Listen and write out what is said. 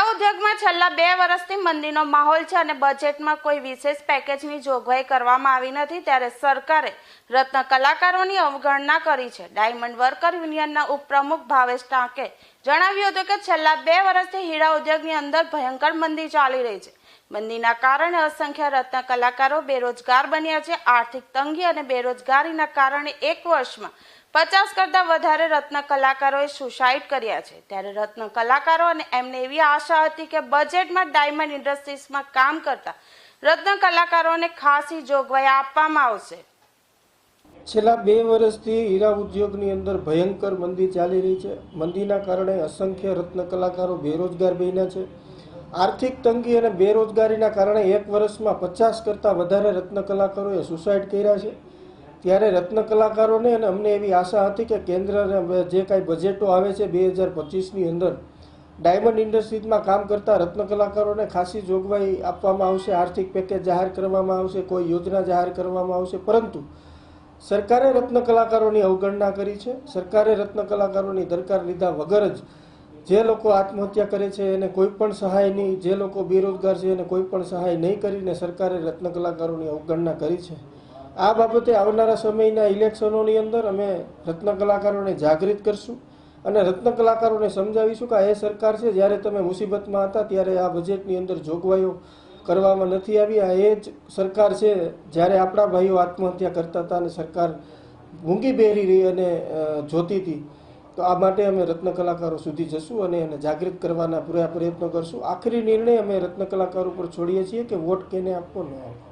રાજ્યમાં છેલ્લા બે વર્ષથી મંદીનો માહોલ છે અને બજેટમાં કોઈ વિશેષ પેકેજની જોગવાઈ કરવામાં આવી નથી ત્યારે સરકારે રત્ન કલાકારોની અવગણના કરી છે. ડાયમંડ વર્કર યુનિયનના ઉપપ્રમુખ ભાવેશ ટાંકે જણાવ્યું હતું કે છેલ્લા બે વર્ષથી હીરા ઉદ્યોગની અંદર ભયંકર મંદી ચાલી રહી છે. મંદીના કારણે અસંખ્ય રત્ન કલાકારો બેરોજગાર બન્યા છે. આર્થિક તંગી અને બેરોજગારીના કારણે એક વર્ષમાં પચાસ કરતાં વધારે રત્ન કલાકારોએ સુસાઇડ કર્યા છે. ત્યારે રત્ન કલાકારો અને એમને એવી આશા હતી કે બજેટમાં ડાયમંડ ઇન્ડસ્ટ્રીઝમાં કામ કરતા રત્ન કલાકારોને ખાસી જોગવાઈ આપવામાં આવશે. છેલ્લા બે વર્ષથી હીરા ઉદ્યોગની અંદર ભયંકર મંદી ચાલી રહી છે. મંદીના કારણે અસંખ્ય રત્ન કલાકારો બેરોજગાર બન્યા છે. આર્થિક તંગી અને બેરોજગારીના કારણે એક વર્ષમાં પચાસ કરતાં વધારે રત્ન કલાકારોએ સુસાઇડ કર્યા છે. ત્યારે રત્ન કલાકારોને અને અમને એવી આશા હતી કે કેન્દ્ર અને જે કાંઈ બજેટો આવે છે બે હજાર પચીસની અંદર ડાયમંડ ઇન્ડસ્ટ્રીઝમાં કામ કરતા રત્ન કલાકારોને ખાસી જોગવાઈ આપવામાં આવશે, આર્થિક પેકેજ જાહેર કરવામાં આવશે, કોઈ યોજના જાહેર કરવામાં આવશે. પરંતુ સરકારે રત્ન કલાકારોની અવગણના કરી છે. સરકારે રત્ન કલાકારોની દરકાર લીધા વગર જ જે લોકો આત્મહત્યા કરે છે એને કોઈ પણ સહાય નહીં, જે લોકો બેરોજગાર છે એને કોઈ પણ સહાય નહીં કરીને સરકારે રત્ન કલાકારોની અવગણના કરી છે. આ બાબતે આવનારા સમયના ઇલેક્શનોની અંદર અમે રત્ન કલાકારોને જાગૃત કરશું અને રત્ન કલાકારોને સમજાવીશું કે આ એ સરકાર છે, જ્યારે તમે મુસીબતમાં હતા, ત્યારે આ બજેટની અંદર જોગવાઈઓ કરવામાં નથી આવી. આ એ જ સરકાર છે, જ્યારે આપણા ભાઈઓ આત્મહત્યા કરતા હતા અને સરકાર મૂંગી બેરી રહી અને જોતી હતી. તો આ માટે અમે રત્ન કલાકારો સુધી જશું અને એને જાગૃત કરવાના પૂરા પ્રયત્નો કરશું. આખરી નિર્ણય અમે રત્ન કલાકારો પર છોડીએ છીએ કે વોટ કેને આપવો, ન આપવો.